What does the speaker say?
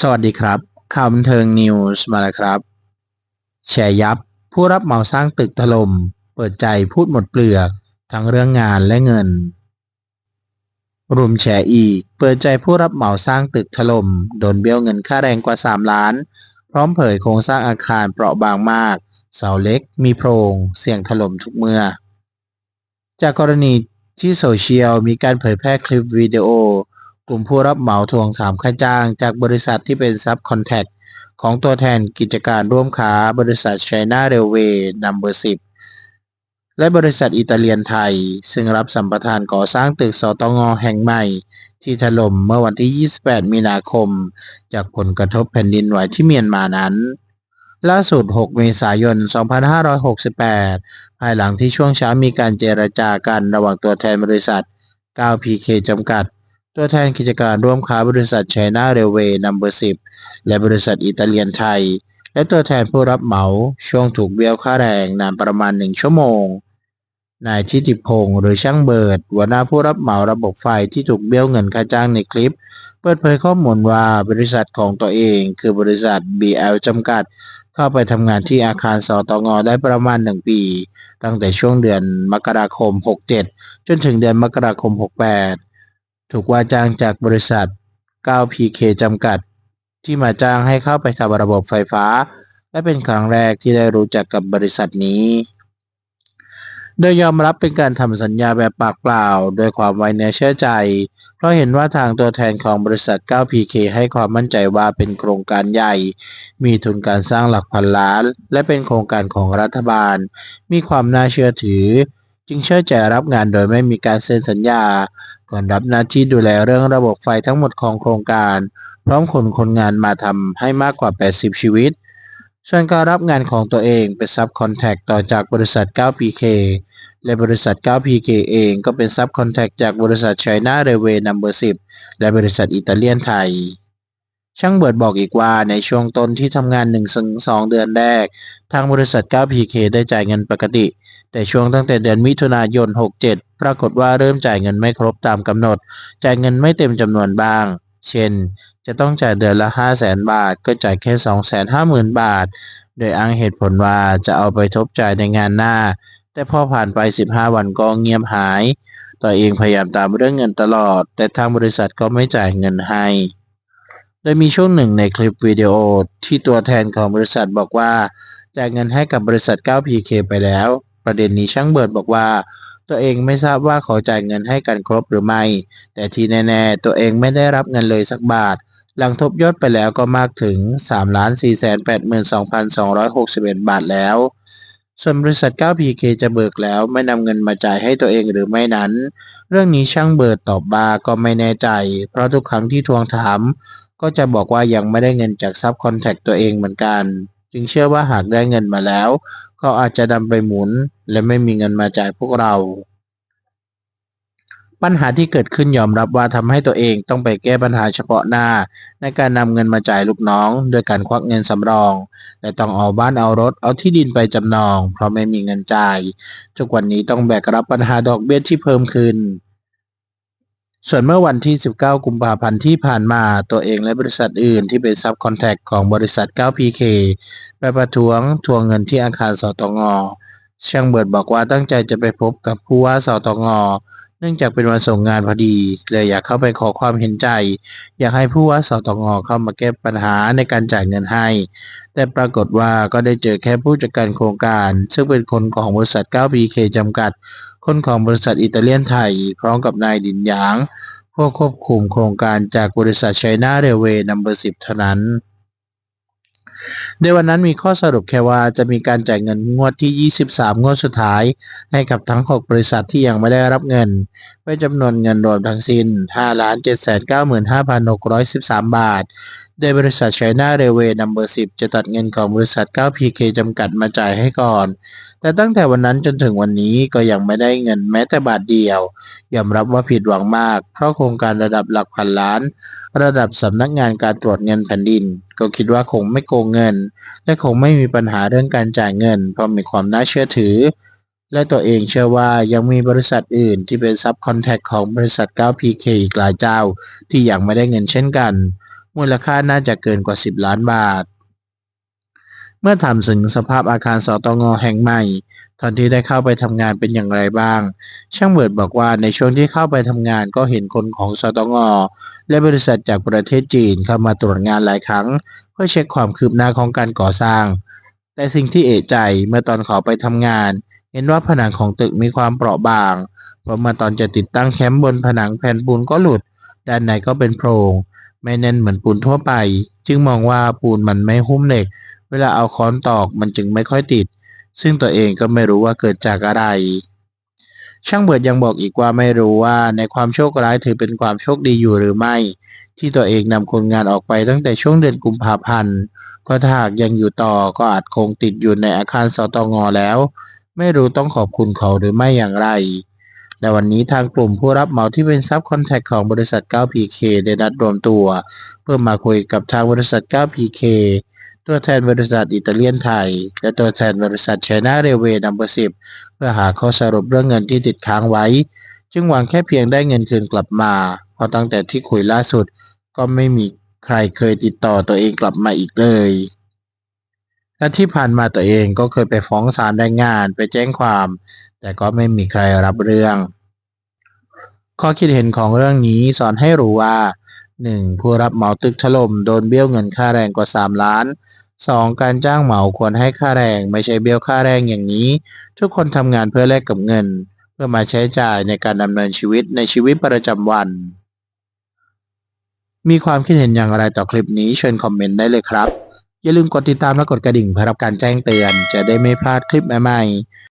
สวัสดีครับ ข่าวบันเทิงนิวส์มาแล้วครับ แชร์ยับ ผู้รับเหมาสร้างตึกถล่ม เปิดใจพูดหมดเปลือก ทั้งเรื่องงานและเงิน รุมแชร์อีก เปิดใจผู้รับเหมาสร้างตึกถล่ม โดนเบี้ยวเงินค่าแรงกว่า 3 ล้าน พร้อมเผยโครงสร้างอาคารเปราะบางมาก เสาเล็ก มีโพรง เสี่ยงถล่มทุกเมื่อ จากกรณีที่โซเชียลมีการเผยแพร่คลิปวิดีโอ กลุ่มผู้รับเหมาทวงถามค่าจ้าง จากบริษัทที่เป็นซับคอนแทคของตัวแทนกิจการร่วมค้าบริษัท China Railway No. 10และบริษัทอิตาเลียนไทย ซึ่งรับสัมปทานก่อสร้างตึกสตงแห่งใหม่ ที่ถล่มเมื่อวันที่ 28 มีนาคม จากผลกระทบแผ่นดินไหวที่เมียนมานั้น ล่าสุด 6 เมษายน 2568 ภายหลังที่ช่วงเช้ามีการเจรจากันระหว่างตัวแทนบริษัท 9PK จำกัด ตัวแทนกิจการร่วมค้าบริษัทไชน่าเรลเวย์นัมเบอร์สิบและบริษัทอิตาเลียนไทย และตัวแทนผู้รับเหมาช่วงถูกเบี้ยวค่าแรงนานประมาณหนึ่งชั่วโมง นายทิติพงศ์หรือช่างเบิร์ดหัวหน้าผู้รับเหมาระบบไฟที่ถูกเบี้ยวเงินค่าจ้างในคลิป เปิดเผยข้อมูลว่าบริษัทของตัวเองคือบริษัท BL จำกัด เข้าไปทำงานที่อาคารสตงได้ประมาณ1ปี ตั้งแต่ช่วงเดือนมกราคม 67 จนถึงเดือนมกราคม 68 ถูกว่าจ้างจากบริษัท 9PK จำกัด ที่มาจ้างให้เข้าไปทำระบบไฟฟ้า และเป็นครั้งแรกที่ได้รู้จักกับบริษัทนี้ โดยยอมรับเป็นการทำสัญญาแบบปากเปล่า โดยความไว้เนื้อเชื่อใจ เพราะเห็นว่าทางตัวแทนของบริษัท 9PK ให้ความมั่นใจว่าเป็นโครงการใหญ่ มีทุนการสร้างหลักพันล้าน และเป็นโครงการของรัฐบาล มีความน่าเชื่อถือ จึงเชื่อใจรับงานโดยไม่มีการเซ็นสัญญา ก่อนรับหน้าที่ดูแลเรื่องระบบไฟทั้งหมดของโครงการ พร้อมคนคนงานมาทำให้มากกว่า 80 ชีวิตส่วนการรับงานของตัวเองเป็นซับคอนแทคต่อจากบริษัท 9PK และบริษัท 9PK เองก็เป็นซับคอนแทคจากบริษัท China Railway No. 10 และบริษัทอิตาเลียนไทย ช่างเบิร์ดบอกอีกว่าในช่วงต้นที่ทำงาน1-2 เดือนแรก ทางบริษัท 9PK ได้จ่ายเงินปกติ แต่ช่วงตั้งแต่เดือนมิถุนายน 67 ปรากฏว่าเริ่มจ่ายเงินไม่ครบตามกำหนด จ่ายเงินไม่เต็มจำนวนบ้าง เช่น จะต้องจ่ายเดือนละ 5 0 0แสนบาท ก็จ่ายแค่ 250,000 บาท โดยอ้างเหตุผลว่าจะเอาไปทบจ่ายในงานหน้า แต่พอผ่านไป 15 วันก็เงียบหาย ตัวเองพยายามตามเรื่องเงินตลอด แต่ทางบริษัทก็ไม่จ่ายเงินให้ โดยมีช่วงหนึ่งในคลิปวิดีโอที่ตัวแทนของบริษัทบอกว่าจ่ายเงินให้กับบริษัท 9PK ไปแล้ว ประเด็นนี้ช่างเบิร์ดบอกว่า ตัวเองไม่ทราบว่าเขาจ่ายเงินให้กันครบหรือไม่ แต่ที่แน่ๆ ตัวเองไม่ได้รับเงินเลยสักบาท หลังทบยอดไปแล้วก็มากถึง 3 4 8 2 2 6 1 บาทแล้ว ส่วนบริษัท 9PK จะเบิกแล้วไม่นำเงินมาจ่ายให้ตัวเองหรือไม่นั้น เรื่องนี้ช่างเบิร์ดตอบบ่าก็ไม่แน่ใจ เพราะทุกครั้งที่ทวงถาม ก็จะบอกว่ายังไม่ได้เงินจากซับคอนแทคตัวเองเหมือนกัน จึงเชื่อว่าหากได้เงินมาแล้ว เขาอาจจะนำไปหมุน และไม่มีเงินมาจ่ายพวกเรา ปัญหาที่เกิดขึ้นยอมรับว่าทำให้ตัวเองต้องไปแก้ปัญหาเฉพาะหน้า ในการนำเงินมาจ่ายลูกน้องโดยการควักเงินสำรองและต้องเอาบ้านเอารถเอาที่ดินไปจำนอง เพราะไม่มีเงินจ่ายทุกวันนี้ต้องแบกรับปัญหาดอกเบี้ยที่เพิ่มขึ้น ส่วนเมื่อวันที่ 19 กุมภาพันธ์ที่ผ่านมาตัวเองและบริษัทอื่นที่เป็นซับคอนแทคของบริษัท 9PK ไปประท้วงทวงเงินที่อาคารสตงช่างเบิดบอกว่าตั้งใจจะไปพบกับผู้ว่าสตง เนื่องจากเป็นวันส่งงานพอดีเลยอยากเข้าไปขอความเห็นใจ อยากให้ผู้ว่าสตงเข้ามาแก้ปัญหาในการจ่ายเงินให้ แต่ปรากฏว่าก็ได้เจอแค่ผู้จัดการโครงการ ซึ่งเป็นคนของบริษัท 9PK จำกัด คนของบริษัทอิตาเลียนไทย พร้อมกับนายดินหยางผู้ควบคุมโครงการจากบริษัทไชน่าเรลเวย์นัมเบอร์สิบเท่านั้น ในวันนั้นมีข้อสรุปแค่ว่าจะมีการจ่ายเงินงวดที่ 23 งวดสุดท้าย ให้กับทั้ง 6 บริษัทที่ยังไม่ได้รับเงินเป็นจำนวนเงินรวมทั้งสิ้น 5,795,613 บาท โดยบริษัทไชน่าเรเวย์นัมเบอร์สิจะตัดเงินของบริษัท 9PK จำกัดมาจ่ายให้ก่อน แต่ตั้งแต่วันนั้นจนถึงวันนี้ก็ยังไม่ได้เงินแม้แต่บาทเดียวยอมรับว่าผิดหวังมาก เพราะโครงการระดับหลักพันล้าน ระดับสำนักงานการตรวจเงินแผ่นดิน ก็คิดว่าคงไม่โกงเงิน และคงไม่มีปัญหาเรื่องการจ่ายเงิน เพราะมีความน่าเชื่อถือ และตัวเองเชื่อว่ายังมีบริษัทอื่นที่เป็นซับคอนแทคของบริษัท 9PK อีกหลายเจ้า ที่ยังไม่ได้เงินเช่นกัน มูลค่าน่าจะเกินกว่า 10 ล้านบาท เมื่อถามถึงสภาพอาคารสตงแห่งใหม่ ตอนที่ได้เข้าไปทำงานเป็นอย่างไรบ้าง ช่างเบิดบอกว่าในช่วงที่เข้าไปทำงานก็เห็นคนของสตงและบริษัทจากประเทศจีนเข้ามาตรวจงานหลายครั้ง เพื่อเช็คความคืบหน้าของการก่อสร้าง แต่สิ่งที่เอะใจเมื่อตอนเขาไปทำงาน เห็นว่าผนังของตึกมีความเปราะบางเพราะเมื่อตอนจะติดตั้งแคมป์บนผนังแผ่นปูนก็หลุด ด้านในก็เป็นโพรง ไม่แน่นเหมือนปูนทั่วไป จึงมองว่าปูนมันไม่หุ้มเหล็ก เวลาเอาค้อนตอกมันจึงไม่ค่อยติด ซึ่งตัวเองก็ไม่รู้ว่าเกิดจากอะไร ช่างเบิดยังบอกอีกว่าไม่รู้ว่าในความโชคร้ายถือเป็นความโชคดีอยู่หรือไม่ ที่ตัวเองนำคนงานออกไปตั้งแต่ช่วงเดือนกุมภาพันธ์เพราะถ้าหากยังอยู่ต่อก็อาจคงติดอยู่ในอาคารสตงแล้ว ไม่รู้ต้องขอบคุณเขาหรือไม่อย่างไร และวันนี้ทางกลุ่มผู้รับเหมาที่เป็นซับคอนแทคของบริษัท 9PK ได้นัดรวมตัว เพื่อมาคุยกับทางบริษัท 9PK ตัวแทนบริษัทอิตาเลียนไทย และตัวแทนบริษัท China Railway No. 10เพื่อหาข้อสรุปเรื่องเงินที่ติดค้างไว้ จึงหวังแค่เพียงได้เงินคืนกลับมาเพราะตั้งแต่ที่คุยล่าสุด ก็ไม่มีใครเคยติดต่อตัวเองกลับมาอีกเลยและที่ผ่านมาตัวเองก็เคยไปฟ้องศาลแรงงานไปแจ้งความ แต่ก็ไม่มีใครรับเรื่อง ข้อคิดเห็นของเรื่องนี้สอนให้รู้ว่า 1. ผู้รับเหมาตึกถล่มโดนเบี้ยวเงินค่าแรงกว่า 3 ล้าน 2. การจ้างเหมาควรให้ค่าแรงไม่ใช่เบี้ยวค่าแรงอย่างนี้ ทุกคนทำงานเพื่อแลกกับเงิน เพื่อมาใช้จ่ายในการดำเนินชีวิตในชีวิตประจำวัน มีความคิดเห็นอย่างไรต่อคลิปนี้เชิญคอมเมนต์ได้เลยครับ อย่าลืมกดติดตามและกดกระดิ่งเพื่อรับการแจ้งเตือน จะได้ไม่พลาดคลิปใหม่ๆ